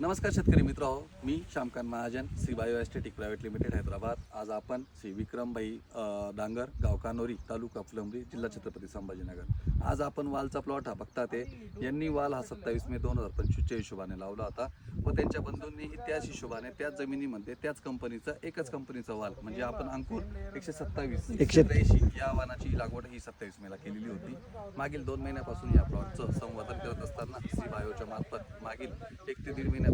नमस्कार शेतकरी मित्र मी Shyamkant Mahajan Shri bio aesthetic private limited Hyderabad. आज आपण श्री विक्रमभाई अ, डांगर गाव कानोरी तालुका फुलंब्री जिल्हा छत्रपती संभाजीनगर. आज आपण वालचा प्लॉट हा बघता ते. यांनी वाल हा सत्तावीस मे दोन हजार पंचवीसच्या हिशोबाने लावला होता. व त्यांच्या बंधूंनीही त्याच हिशोबाने त्याच जमिनीमध्ये त्याच कंपनीचा एकच कंपनीचा वाल म्हणजे आपण अंकुर एकशे सत्तावीस एकशे त्र्याऐंशी या वाहनाची लागवड ही सत्तावीस मेला केलेली होती. मागील दोन महिन्यापासून या प्लॉटचं संवर्धन करत असताना श्री बायोच्या मार्फत मागील एक ते दीड आपण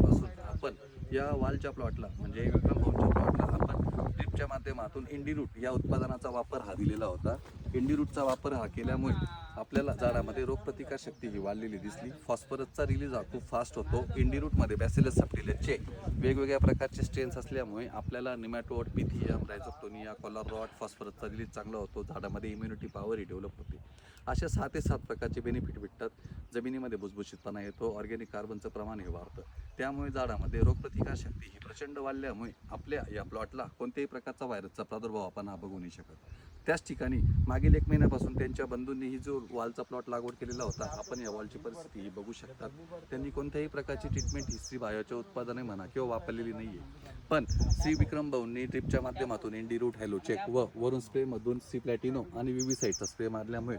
या वालच्या प्लॉटला म्हणजे विक्रम भाऊच्या प्लॉटला आपण ड्रिपच्या माध्यमातून इंडिरूट या उत्पादनाचा वापर हा दिलेला होता. इंडिरूटचा वापर हा केल्यामुळे आपल्याला झाडामध्ये रोगप्रतिकार शक्ती ही वाढलेली दिसली. फॉस्फरसचा रिलीज हा खूप फास्ट होतो. इंडिरूटमध्ये बॅसिलस सप्टिलेटचे वेगवेगळ्या प्रकारचे स्ट्रेन्स असल्यामुळे आपल्याला nematode pythium rhizoctonia collar rot फॉस्फरसचा रिलीज चांगला होतो. झाडामध्ये इम्युनिटी पॉवर ही डेव्हलप होते. अशा सहा ते सात प्रकारचे बेनिफिट भेटतात. जमिनीमध्ये भुसभुशीतपणा येतो. ऑर्गॅनिक कार्बनचं प्रमाण हे वाढतं. त्यामुळे झाडामध्ये रोगप्रतिकार शक्ती ही प्रचंड वाढल्यामुळे आपल्या या प्लॉटला कोणत्याही प्रकारचा व्हायरसचा प्रादुर्भाव आपण बघू नाही शकत. त्याच ठिकाणी मागील एक महिन्यापासून त्यांच्या बंधूंनी ही जो वॉलचा प्लॉट लागवड केलेला होता. आपण या वॉलची परिस्थिती ही बघू शकतात. त्यांनी कोणत्याही प्रकारची ट्रीटमेंट हिस्ट्री बायोच्या उत्पादने म्हणा किंवा वापरलेली नाही आहे पण श्री विक्रम भाऊंनी ड्रिपच्या माध्यमातून एनडी रूट हॅलोचेक व वरून स्प्रेमधून सी प्लॅटिनो आणि विवी साईडचा स्प्रे मारल्यामुळे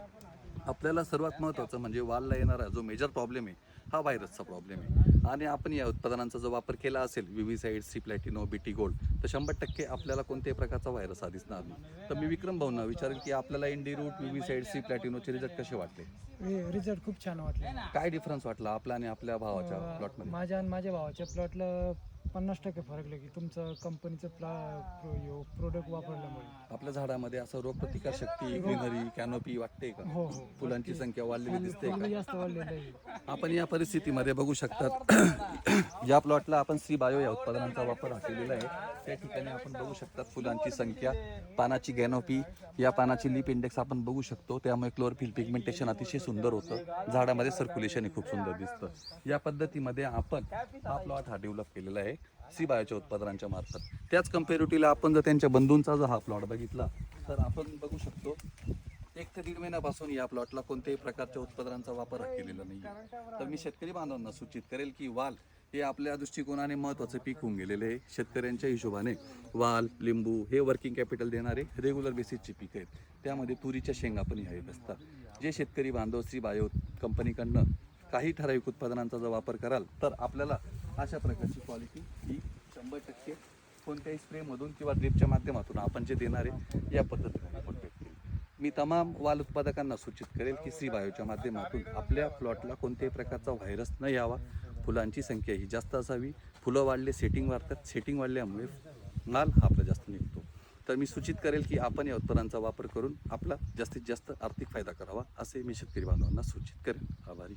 आपल्याला सर्वात महत्त्वाचं म्हणजे वालला येणारा जो मेजर प्रॉब्लेम आहे हा व्हायरसचा प्रॉब्लेम आहे. आणि आपण या उत्पादनांचा जो वापर केला असेल विविसाईड सी प्लॅटिनो बीटी गोल्ड तर शंभर टक्के आपल्याला कोणत्याही प्रकारचा व्हायरस हा दिसणार नाही. तर मी विक्रम भाऊंना विचारेल की आपल्याला इंडी रूट विविसाईड सी प्लॅटिनोचे रिझल्ट कसे वाटले? रिझल्ट खूप छान वाटले. काय डिफरन्स वाटला आपला आणि आपल्या भावाच्या अं, प्लॉटमध्ये माझ्या आणि माझ्या भावाच्या प्लॉटला पन्नास टक्के फरक की तुमचं कंपनीचं प्ला प्रोडक्ट वापरल्यामुळे. आपल्या झाडामध्ये असं रोगप्रतिकार शक्ती ग्रीनरी कॅनोपी वाटते का? हो हो. फुलांची संख्या वाढलेली दिसते फुलं जास्त वाढलेलं आहे. आपण या परिस्थितीमध्ये बघू शकतात. या प्लॉटला आपण सी बायो या उत्पादनांचा वापर हा केलेला आहे त्या ठिकाणी आपण बघू शकतात फुलांची संख्या. पानाची गॅनोपी या पानाची लिप इंडेक्स आपण बघू शकतो. त्यामुळे क्लोरफिल पिगमेंटेशन अतिशय सुंदर होतं. झाडामध्ये सर्क्युलेशन हे खूप सुंदर दिसतं. या पद्धतीमध्ये आपण हा प्लॉट हा डेव्हलप केलेला आहे. सी बायाच्या उत्पादनांच्या मार्फत. त्याच कम्पेरिटिव्हला आपण जर त्यांच्या बंधूंचा जर हा प्लॉट बघितला तर आपण बघू शकतो एक ते दीड महिन्यापासून या प्लॉटला कोणत्याही प्रकारच्या उत्पादनांचा वापर केलेला नाही तर मी शेतकरी बांधवांना सूचित करेल की वाल हे आपल्या दृष्टिकोनाने महत्त्वाचं पीक होऊन गेलेले आहे. शेतकऱ्यांच्या हिशोबाने वाल लिंबू हे वर्किंग कॅपिटल देणारे रेग्युलर बेसिसचे पीक आहेत. त्यामध्ये तुरीच्या शेंगा पण ह्या असतात. जे शेतकरी बांधव श्री बायो कंपनीकडनं काही ठराविक उत्पादनांचा जर वापर कराल तर आपल्याला अशा प्रकारची क्वालिटी ही शंभर टक्के कोणत्याही स्प्रेमधून किंवा ड्रिपच्या माध्यमातून आपण जे देणार आहे या पद्धतीने आपण भेटतील मी तमाम वाल उत्पादकांना सूचित करेल की श्री बायोच्या माध्यमातून आपल्या प्लॉटला कोणत्याही प्रकारचा व्हायरस न यावा. फुलांची संख्या ही जास्त असावी. फुलं वाढले सेटिंग वाढतात. सेटिंग वाढल्यामुळे माल हा आपला जास्त निघतो. तर मी सूचित करेल की आपण या उत्पादनांचा वापर करून आपला जास्तीत जास्त आर्थिक फायदा करावा असे मी शेतकरी बांधवांना सूचित करेन. आभारी.